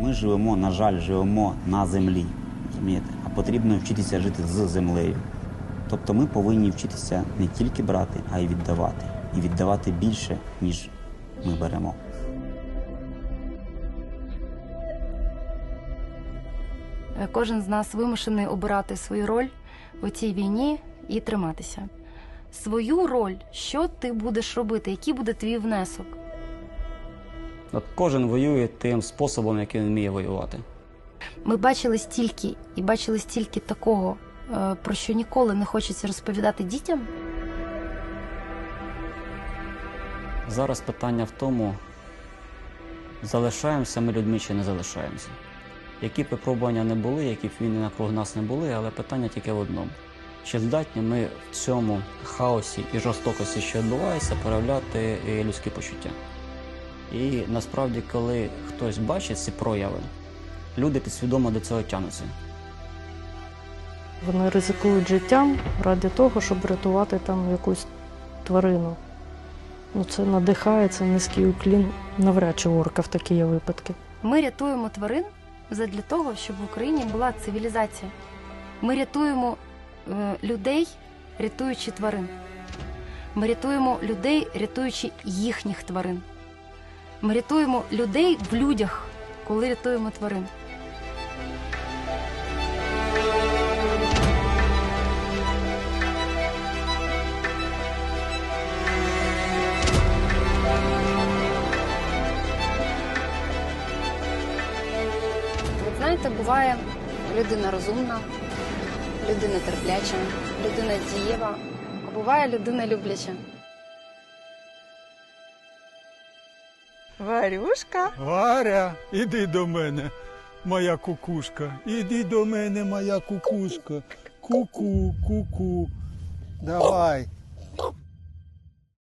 Ми живемо, на жаль, живемо на землі. Розумієте? А потрібно вчитися жити з землею. Тобто ми повинні вчитися не тільки брати, а й віддавати. І віддавати більше, ніж ми беремо. Е, Кожен з нас вимушений обирати свою роль у цій війні і триматися. Свою роль, що ти будеш робити, який буде твій внесок? От кожен воює тим способом, яким він вміє воювати. Ми бачили стільки і бачили стільки такого, е, про що ніколи не хочеться розповідати дітям. Зараз питання в тому, залишаємося ми людьми чи не залишаємося. Які б випробування не були, які б війни навкруги нас не були, але питання тільки в одному. Чи здатні ми в цьому хаосі і жорстокості, що відбувається, проявляти е, людські почуття? І насправді, коли хтось бачить ці прояви, люди підсвідомо до цього тягнуться. Вони ризикують життям ради того, щоб врятувати там якусь тварину. Ну, це надихає, це низький уклін. Навряд чи орка в такі є випадки. Ми рятуємо тварин задля того, щоб в Україні була цивілізація. Ми рятуємо е, людей, рятуючи тварин. Ми рятуємо людей, рятуючи їхніх тварин. Ми рятуємо людей в людях, коли рятуємо тварин. Знаєте, буває людина розумна, людина терпляча, людина дієва, а буває людина любляча. Варюшка, Варя, іди до мене, моя кукушка. Іди до мене, моя кукушка. Ку-ку, ку-ку. Давай.